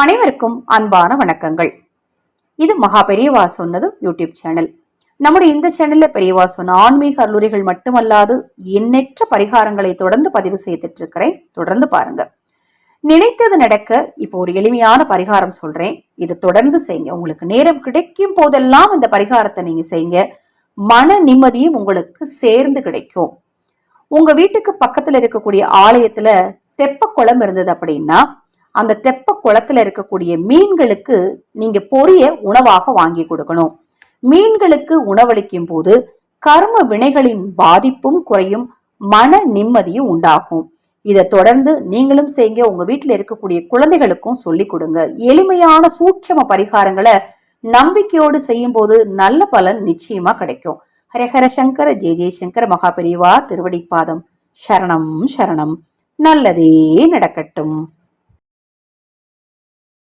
அனைவருக்கும் அன்பான வணக்கங்கள். இது மகா பெரியவா சொன்னது யூடியூப் சேனல். நம்முடைய இந்த சேனல்ல பெரியவா சொன்ன ஆன்மீக கல்லூரிகள் மட்டுமல்லாது எண்ணற்ற பரிகாரங்களை தொடர்ந்து பதிவு செய்துட்டு இருக்கிறேன் தொடர்ந்து பாருங்க. நினைத்தது நடக்க இப்போ ஒரு எளிமையான பரிகாரம் சொல்றேன். இது தொடர்ந்து செய்யுங்க. உங்களுக்கு நேரம் கிடைக்கும் போதெல்லாம் இந்த பரிகாரத்தை நீங்க செய்யுங்க. மன நிம்மதியும் உங்களுக்கு சேர்ந்து கிடைக்கும். உங்க வீட்டுக்கு பக்கத்துல இருக்கக்கூடிய ஆலயத்துல தெப்ப குளம் இருந்தது அப்படின்னா அந்த தெப்ப குளத்துல இருக்கக்கூடிய மீன்களுக்கு நீங்க பொரிய உணவாக வாங்கி கொடுக்கணும். மீன்களுக்கு உணவளிக்கும் போது கர்ம வினைகளின் பாதிப்பும் குறையும் மன நிம்மதியும் உண்டாகும். இதை தொடர்ந்து நீங்களும் செய்யுங்க. உங்க வீட்டில் இருக்கக்கூடிய குழந்தைகளுக்கும் சொல்லி கொடுங்க. எளிமையான சூட்சம பரிகாரங்களை நம்பிக்கையோடு செய்யும் போது நல்ல பலன் நிச்சயமா கிடைக்கும். ஹரஹர சங்கர ஜெய ஜெயசங்கர மகாபெரிவா திருவடிப்பாதம். சரணம் சரணம். நல்லதே நடக்கட்டும்.